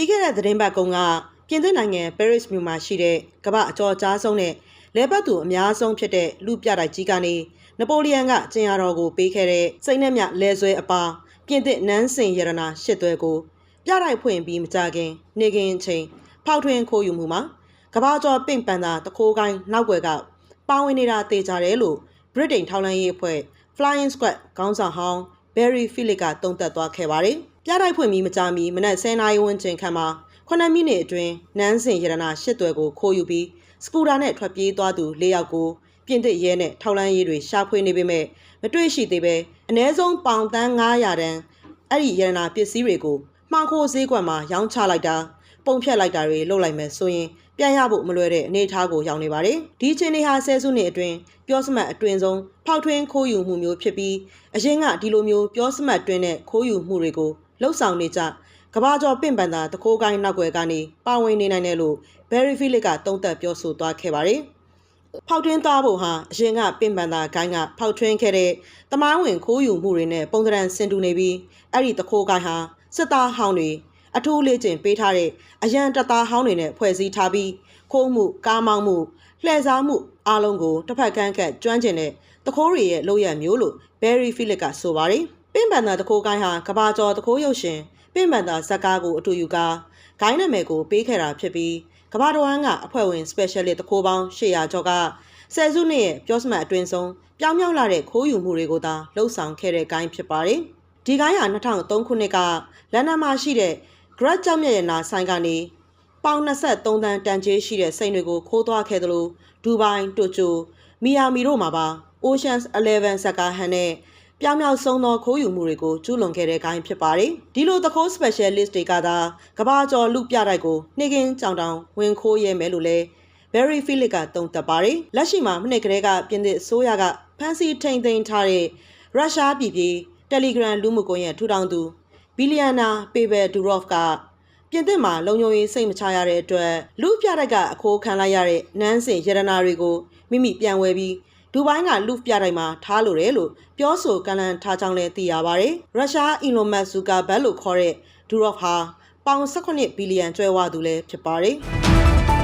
ပြီးခဲ့တဲ့သတင်းပတ်ကုန်းကပြင်သစ်နိုင်ငံပဲရစ်မြို့မှာရှိတဲ့ကမ္ဘာအကျော်ကြားဆုံးနဲ့လဲပတ်သူအများဆုံးဖြစ်တဲ့လူပြတိုက်ကြီးကနေနပိုလီယန်ကကျင်ရတော်ကိုပေးခဲ့တဲ့စိတ်နဲ့မြလဲဆွဲအပါပြင်သစ်နန်းစင်ရတနာရှစ်သွဲကိုပြတိုက်ဖွင့်ပြီးမကြခင်နေကင်းချိန်ဖောက်ထွင်းခိုးယူမှုမှာကမ္ဘာကျော်ပင့်ပန်တာတခိုးကိုင်းနောက်ွယ်ကပါဝင်နေတာတေချာတယ်လို့ဗြိတိန်ထောက်လှမ်းရေးအဖွဲ့ Flying Squad ခေါင်းဆောင်ဟောင်း Barry Philip ကတုံ့သက်သွားခဲ့ပါတယ်။ပြတိုက်ဖွင့်ပြီးမကြာမီမနက်10:00နာရီဝန်းကျင်ခန့်မှာ9မိနစ်အတွင်းနန်းစင်ရတနာရှစ်သွဲကိုခိုးယူပြီးစကူတာနဲ့ထွက်ပြေးသွားသူ၄ယောက်ကိုပြင်သစ်ရဲနဲ့ထောက်လန်းရေးတွေရှာဖွေနေပေမဲ့မတွေ့ရှိသေးပဲအ ਨੇ ဆုံးပေါင်တန်း900တန်းအဲ့ဒီရတနာပစ္စည်းတွေကိုမှောင်ခိုဈေးကွက်မှာရောင်းချလိုက်တာ ပုံဖြတ်လိုက်တာတွေလုပ်လိုက်မယ်ဆိုရင်ပြန်ရဖို့မလွယ်တဲ့အနေအထားကိုရောက်နေပါတယ်။ဒီချင်းတွေဟာဆဲစုနှစ်အတွင်းပြောစမှတ်အတွင်းဆုံးဖောက်ထွင်းခိုးယူမှုမျိုးဖြစ်ပြီးအရင်ကဒီလိုမျိုးပြောစမှတ်တွင်းတဲ့ခိုးယူမှုတွေကိုလှုပ်ဆောင်နေကြကဘာကျော်ပင့်ပန်တာတခိုးကိုင်းနောက်ွယ်ကနေပါဝင်နေနိုင်တယ်လို့ Barry Philip ကတုံ့သက်ပြောဆိုသွားခဲ့ပါတယ်။ဖောက်ထွင်းသားဖို့ဟာအရင်ကပင့်ပန်တာဂိုင်းကဖောက်ထွင်းခဲ့တဲ့တမိုင်းဝင်ခိုးယူမှုတွေနဲ့ပုံသဏ္ဍာန်ဆင်တူနေပြီးအဲ့ဒီတခိုးကိုင်းဟာစစ်သားဟောင်းတွေ အထူးလေးကျင်ပေးထားတဲ့အရန်တပ်သားဟောင်းတွေနဲ့ဖွဲ့စည်းထားပြီးခိုးမှုကားမောင်းမှုလှည့်စားမှုအားလုံးကိုတစ်ဖက်ကန်းကတ်ကျွမ်းကျင်တဲ့တခိုးတွေရဲ့လုပ်ရမျိုးလို့ Barry Philip ကဆိုပါတယ်။ပင့်ပန်တာတခိုးကိုင်းဟာကဘာကျော်တခိုးရုပ်ရှင်ပင့်ပန်တာဇက်ကားကိုအတူယူကာဂိုင်းနာမည်ကိုပေးခဲ့တာဖြစ်ပြီးကဘာတော်ဟန်ကအဖွဲ့ဝင် specialist တခိုးပေါင်း800ကျော်ကဆယ်စုနှစ်ရဲ့ပြောစမှတ်အတွင်းဆုံးပြောင်းမြောက်လာတဲ့ခိုးယူမှုတွေကိုသာလှုပ်ဆောင်ခဲ့တဲ့ဂိုင်းဖြစ်ပါတယ်။ဒီဂိုင်းဟာ2003ခုနှစ်ကလန်ဒန်မှာရှိတဲ့ Grad ကျောက်မြတ်ရနာဆိုင်ကနေပေါင်23တန်းတန်ကျေးရှိတဲ့စိန်တွေကိုခိုးသွားခဲ့သလိုဒူဘိုင်းတိုကျိုမီယာမီတို့မှာပါ Oceans 11ဇက်ကာဟန်နဲ့ပြောင်မြောက်ဆုံးသောခိုးယူမှုတွေကိုကျူးလွန်ခဲ့တဲ့ဂိုင်းဖြစ်ပါတယ်။ဒီလိုသခိုး specialist တွေကသာကဘာကျော်လူပြတိုက်ကိုနှိကင်းကြောင်တောင်ဝင်ခိုးရဲမယ်လို့လဲ Barry Philip ကတုံ့တက်ပါတယ်။လက်ရှိမှာမနှစ်ကလေးကပြင်သစ်အစိုးရကဖမ်းဆီးထိန်သိမ်းထားတဲ့ရုရှားပြည်ပြည် Telegram လူမှုကွန်ရက်ထူထောင်သူ ဘီလီယံနာပေဘယ်ဒူရော့ဖ်ကပြင်သစ်မှာလုံခြုံရေးစိတ်မချရတဲ့အတွက်လူပြတိုက်ကအခိုးခံလိုက်ရတဲ့နန်းစင်ရတနာတွေကိုမိမိပြန်ဝယ်ပြီးဒူဘိုင်းကလူပြတိုက်မှာထားလို့တယ်လို့ပြောဆိုကန့်လန့်ထားကြောင်းလည်းသိရပါတယ်။ရုရှားအီလွန်မတ်ဇူကာဘတ်လို့ခေါ်တဲ့ဒူရော့ဖ်ဟာပေါင်18ဘီလီယံကျွဲဝသူလည်းဖြစ်ပါတယ်။